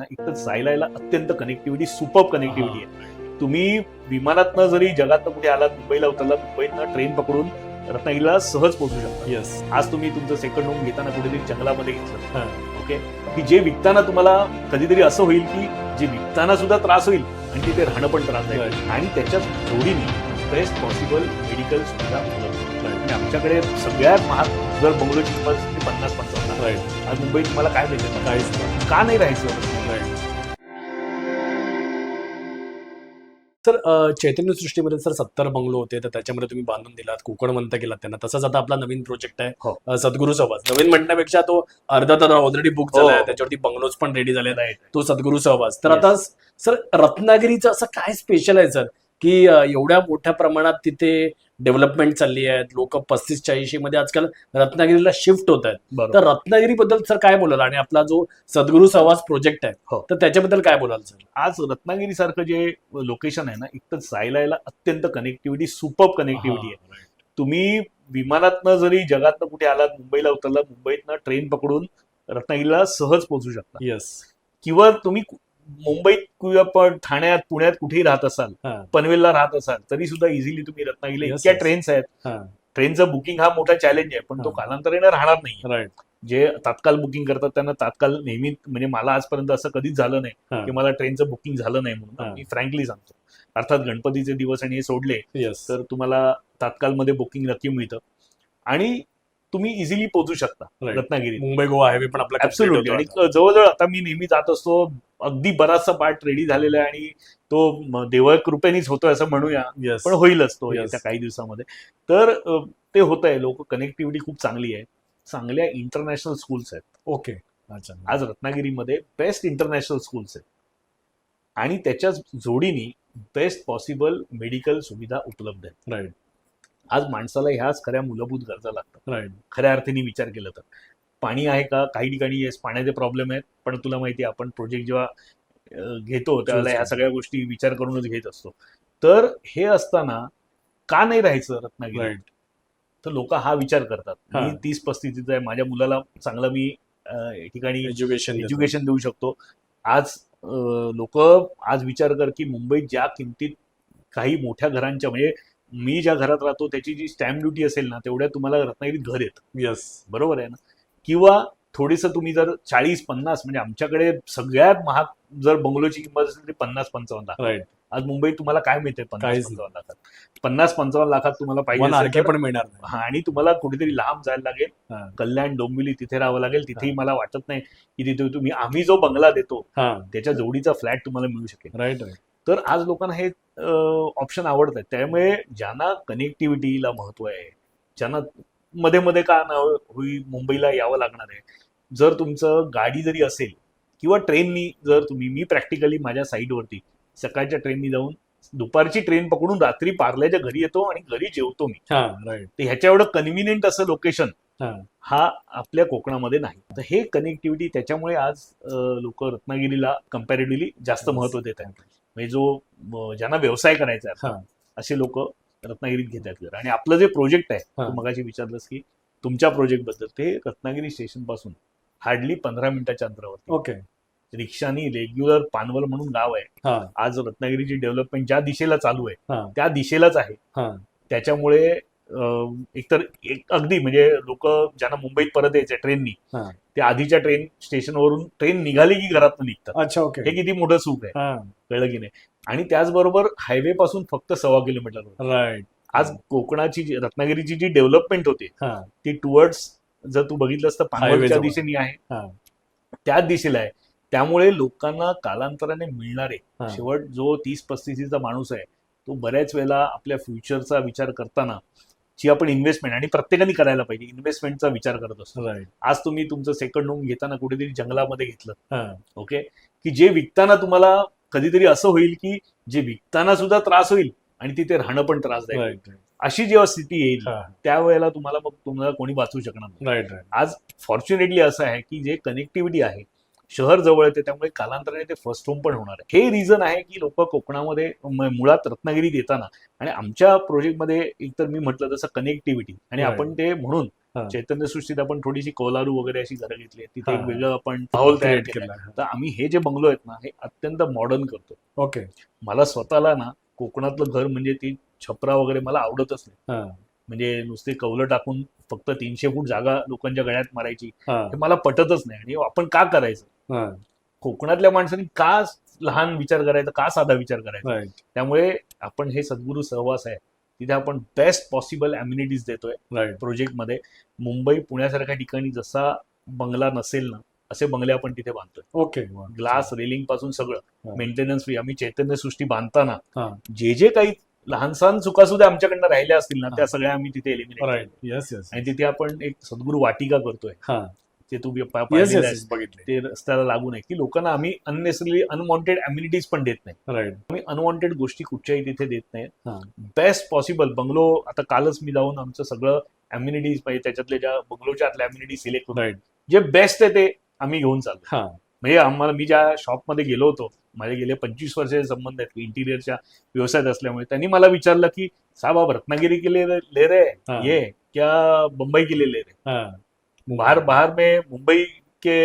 आहे ना तर जायला अत्यंत कनेक्टिव्हिटी सुपर कनेक्टिव्हिटी आहे. तुम्ही विमानातनं जरी जगातनं कुठे आलात मुंबईला उतरलात मुंबईतनं ट्रेन पकडून रत्नागिरीला सहज पोहोचू शकता. येस आज तुम्ही तुमचं सेकंड होम घेताना कुठेतरी जंगलामध्ये घेतलं. ओके? की जे विकताना तुम्हाला कधीतरी असं होईल की जे विकताना सुद्धा त्रास होईल आणि तिथे राहणं पण त्रास आहे. आणि त्याच्याच जोडीने बेस्ट पॉसिबल मेडिकल सुविधा उपलब्ध. आणि आमच्याकडे सगळ्यात महाग जर बंगलोची किंमत पन्नास पंचावन्न राईट आज मुंबईत तुम्हाला काय मिळते काहीच नाही का नाही राहायचं? राईट सर चैतन्य सृष्टीमध्ये सर सत्तर बंगलो होते तर त्याच्यामध्ये तुम्ही बांधून दिलात कोकण मंत केलात त्यांना. तसंच आता आपला नवीन प्रोजेक्ट आहे. हो. सद्गुरू सहवास. नवीन म्हणण्यापेक्षा तो अर्धा तर ऑलरेडी बुक हो. झालाय त्याच्यावरती बंगलोज पण रेडी झाले राईट तो सद्गुरू सहवास. तर. आता सर रत्नागिरीचं असं काय स्पेशल आहे सर? की एवढ्या मोठ्या प्रमाणात तिथे डेव्हलपमेंट चालली आहे लोक पस्तीस चाळीशी मध्ये आजकाल रत्नागिरीला शिफ्ट होत आहेत. तर रत्नागिरीबद्दल सर काय बोलाल? आणि आपला जो सद्गुरू सहवास प्रोजेक्ट आहे हो. तर त्याच्याबद्दल काय बोलाल सर? आज रत्नागिरी सारखं जे लोकेशन आहे ना एक तर जायला यायला अत्यंत कनेक्टिव्हिटी सुपर कनेक्टिव्हिटी आहे. तुम्ही विमानातनं जरी जगातनं कुठे आलात मुंबईला उतरलात मुंबईतनं ट्रेन पकडून रत्नागिरीला सहज पोहोचू शकता. येस किंवा तुम्ही मुंबईत किंवा पण ठाण्यात पुण्यात कुठेही राहत असाल हा. पनवेलला राहत असाल तरी सुद्धा इझिली तुम्ही रत्नागिरीला Yes, इतक्या yes. ट्रेन्स आहेत हा. ट्रेनचं बुकिंग हा मोठा चॅलेंज आहे पण तो हा. कालांतराने राहणार नाही राईट जे तात्काळ बुकिंग करतात त्यांना तात्काळ नेहमी म्हणजे मला आजपर्यंत असं कधीच झालं नाही. की मला ट्रेनचं बुकिंग झालं नाही म्हणून. मी फ्रँकली सांगतो अर्थात गणपतीचे दिवस आणि हे सोडले येस तर तुम्हाला तात्काळमध्ये बुकिंग नक्की मिळतं आणि तुम्ही इझिली पोहोचू शकता Right. रत्नागिरीत मुंबई गोवा हायवे पण आपला complete ऍब्सोल्युटली होतो आणि आता. जवळजवळ आता मी नेहमी जात असतो अगदी बराचसा पार्ट रेडी झालेला आहे आणि तो म- देव कृपेनेच होतोय असं म्हणूया. Yes. पण होईलच तो Yes. येत्या काही दिवसामध्ये. तर ते होत आहे लोक कनेक्टिव्हिटी खूप चांगली आहे. चांगल्या इंटरनॅशनल स्कूल्स आहेत. ओके. अच्छा. आज रत्नागिरीमध्ये बेस्ट इंटरनॅशनल स्कूल्स आहेत. आणि त्याच्याच जोडीने बेस्ट पॉसिबल मेडिकल सुविधा उपलब्ध आहेत. राईट आज माणसाला ह्याच खऱ्या मूलभूत गरजा लागतात. राईट खऱ्या अर्थाने विचार केला तर. पाणी आहे का? काही ठिकाणी येस पाण्याचे प्रॉब्लेम आहेत पण तुला माहिती आहे आपण प्रोजेक्ट जेव्हा घेतो त्यावेळेला ह्या सगळ्या गोष्टी विचार करूनच घेत असतो. तर हे असताना का नाही राहायचं रत्नागिरी तर लोक हा विचार करतात. मी तीस पस्तीसचा आहे. माझ्या मुलाला चांगलं मी ठिकाणी एज्युकेशन एज्युकेशन देऊ शकतो. आज लोक आज विचार कर की मुंबईत ज्या किमतीत काही मोठ्या घरांच्या म्हणजे मी ज्या घरात राहतो त्याची जी स्टॅम्प ड्युटी असेल ना तेवढ्या तुम्हाला रत्नागिरीत घर येतं. येस बरोबर आहे ना? किंवा थोडीसं तुम्ही जर चाळीस पन्नास म्हणजे आमच्याकडे सगळ्यात महाग जर बंगलोची किंमत असेल ती पन्नास पंचावन्न लाख आज मुंबईत तुम्हाला काय मिळते पन्नास पंचावन्न लाखात? पन्नास पंचावन्न लाखात तुम्हाला पाहिजे पण मिळणार हा, आणि तुम्हाला कुठेतरी लांब जायला लागेल. कल्याण डोंबिवली तिथे राहावं लागेल. तिथेही. मला वाटत नाही की तिथे तुम्ही आम्ही जो बंगला देतो त्याच्या जोडीचा फ्लॅट तुम्हाला मिळू शकेल. राईट राईट तर आज लोकांना हे ऑप्शन आवडत आहेत त्यामुळे ज्यांना कनेक्टिव्हिटीला महत्त्व आहे ज्यांना मध्ये मध्ये का ना होई मुंबईला यावं लागणार आहे? जर तुमचं गाडी जरी असेल किंवा ट्रेननी जर तुम्ही मी प्रॅक्टिकली माझ्या साईडवरती सकाळच्या ट्रेननी जाऊन दुपारची ट्रेन पकडून रात्री पार्ल्याच्या घरी येतो आणि घरी जेवतो मी. हा तर ह्याच्या एवढं कन्व्हिनियंट असं लोकेशन हा. आपल्या कोकणामध्ये नाही. तर हे कनेक्टिव्हिटी त्याच्यामुळे आज लोक रत्नागिरीला कम्पॅरेटिव्हली जास्त महत्त्व देत आहेत. म्हणजे जो ज्यांना व्यवसाय करायचा आहे. असे लोक रत्नागिरीत घेतात घर आणि आपलं जे प्रोजेक्ट आहे. तू मगाशी विचारलंस की तुमच्या प्रोजेक्टबद्दल ते रत्नागिरी स्टेशनपासून हार्डली पंधरा मिनिटाच्या अंतरावरती. ओके रिक्षानी रेग्युलर पानवल म्हणून गाव आहे. आज रत्नागिरीची डेव्हलपमेंट ज्या दिशेला चालू आहे त्या दिशेलाच आहे. त्याच्यामुळे एकतर एक अगदी म्हणजे लोक ज्यांना मुंबईत परत यायचे ट्रेननी. ते आधीच्या ट्रेन स्टेशनवरून ट्रेन निघाली की घरात निघतात. अच्छा ओके. हे किती मोठं सुख आहे. हा. कळलं की नाही? आणि त्याचबरोबर हायवे पासून फक्त सव्वा किलोमीटर राईट. आज कोकणाची जी रत्नागिरीची जी डेव्हलपमेंट होते हा. ती टुवर्ड्स जर तू बघितलंस तर जवळ. दिशेने आहे. हा. त्याच दिशेला आहे. त्यामुळे लोकांना कालांतराने मिळणारे. शेवट जो तीस पस्तीसीचा माणूस आहे तो बऱ्याच वेळेला आपल्या फ्युचरचा विचार करताना जी आपण इन्व्हेस्टमेंट आणि प्रत्येकाने करायला पाहिजे. इन्व्हेस्टमेंटचा विचार करत असतो. राईट आज तुम्ही तुमचं सेकंड होम घेताना कुठेतरी जंगलामध्ये घेतलं. हा. ओके की जे विकताना तुम्हाला कधीतरी असं होईल की जे विकताना सुद्धा त्रास होईल आणि तिथे राहणं पण त्रासदायक होईल. राईट अशी जेव्हा स्थिती येईल हा. त्यावेळेला तुम्हाला मग तुम्हाला कोणी वाचू शकणार नाही. राईट राईट आज फॉर्च्युनेटली असं आहे की जे कनेक्टिव्हिटी आहे शहर जवळ येते त्यामुळे कालांतराने ते फर्स्ट होम पण होणार आहे हे रिझन आहे की लोक कोकणामध्ये मुळात रत्नागिरीत येताना आणि आमच्या प्रोजेक्टमध्ये एकतर मी म्हटलं तसं कनेक्टिव्हिटी आणि. आपण ते म्हणून. चैतन्य सृष्टीत आपण थोडीशी कोलारू वगैरे अशी घरं घेतली. तिथे. एक वेगळं आपण माहोल तयार केला तर आम्ही हे जे बंगलो आहेत ना हे अत्यंत मॉडर्न करतो ओके मला स्वतःला ना कोकणातलं घर म्हणजे ती छपरा वगैरे मला आवडतच नाही म्हणजे नुसते कौलं टाकून फक्त तीनशे फूट जागा लोकांच्या गळ्यात मारायची हा. मला पटतच नाही. आणि आपण का करायचं? हा. कोकणातल्या माणसांनी का लहान विचार करायचा का साधा विचार करायचा? त्यामुळे आपण हे सद्गुरू सहवास आहे. तिथे आपण बेस्ट पॉसिबल अम्युनिटीज देतोय प्रोजेक्टमध्ये मुंबई पुण्यासारख्या ठिकाणी जसा बंगला नसेल ना असे बंगले आपण तिथे बांधतोय. Okay glass रेलिंगपासून. सगळं मेंटेनन्स फ्री आम्ही चैतन्य सृष्टी बांधताना जे जे काही लहानसहान चुकासुद्धा आमच्याकडनं राहिल्या असतील ना त्या सगळ्या आम्ही तिथे एलिमिनेट राईट येस येस आणि तिथे आपण एक सद्गुरू वाटिका करतोय. हा. ते तू पा- येस पाहिलेलं येस आहेस. बघितले ते रस्त्याला लागू नये. की लोकांना आम्ही अननेसरली अनवॉन्टेड अम्युनिटीज पण देत नाही. राईट आम्ही अनवॉन्टेड गोष्टी कुठच्याही तिथे देत हा. नाही बेस्ट पॉसिबल बंगलो आता कालच मी जाऊन आमचं सगळं अम्युनिटीज पाहिजे त्याच्यातले ज्या बंगलोच्या आतल्या अम्युनिटी सिलेक्ट राईट जे बेस्ट आहे ते आम्ही घेऊन चाललो. हा. म्हणजे आम्हाला मी ज्या शॉपमध्ये गेलो होतो माझे गेले पंचवीस वर्षाचे संबंध आहेत इंटिरियरच्या व्यवसायात असल्यामुळे त्यांनी मला विचारलं की साहब रत्नागिरी के लिए ले. हैं ये क्या बम्बई के लिए ले रहे? हा बाहर बाहर में मुंबई के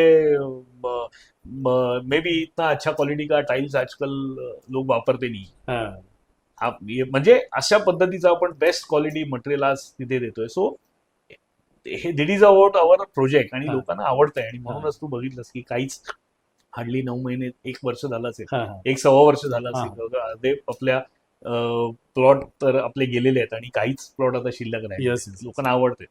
मे बी इतना अच्छा क्वालिटी का टाइल्स आजकल लोग वापरते नहीं हा आप म्हणजे अशा पद्धतीचं आपण बेस्ट क्वालिटी मटेरियल आज तिथे देतोय सो हे this is about our project आणि. लोकांना आवडतंय आणि म्हणूनच तू बघितलंस की काहीच हार्डली नऊ महिने एक वर्ष झालं असेल. एक सव्वा वर्ष झालं. असेल. अर्धे आपल्या प्लॉट तर आपले गेलेले आहेत आणि काहीच प्लॉट आता शिल्लक नाही लोकांना आवडते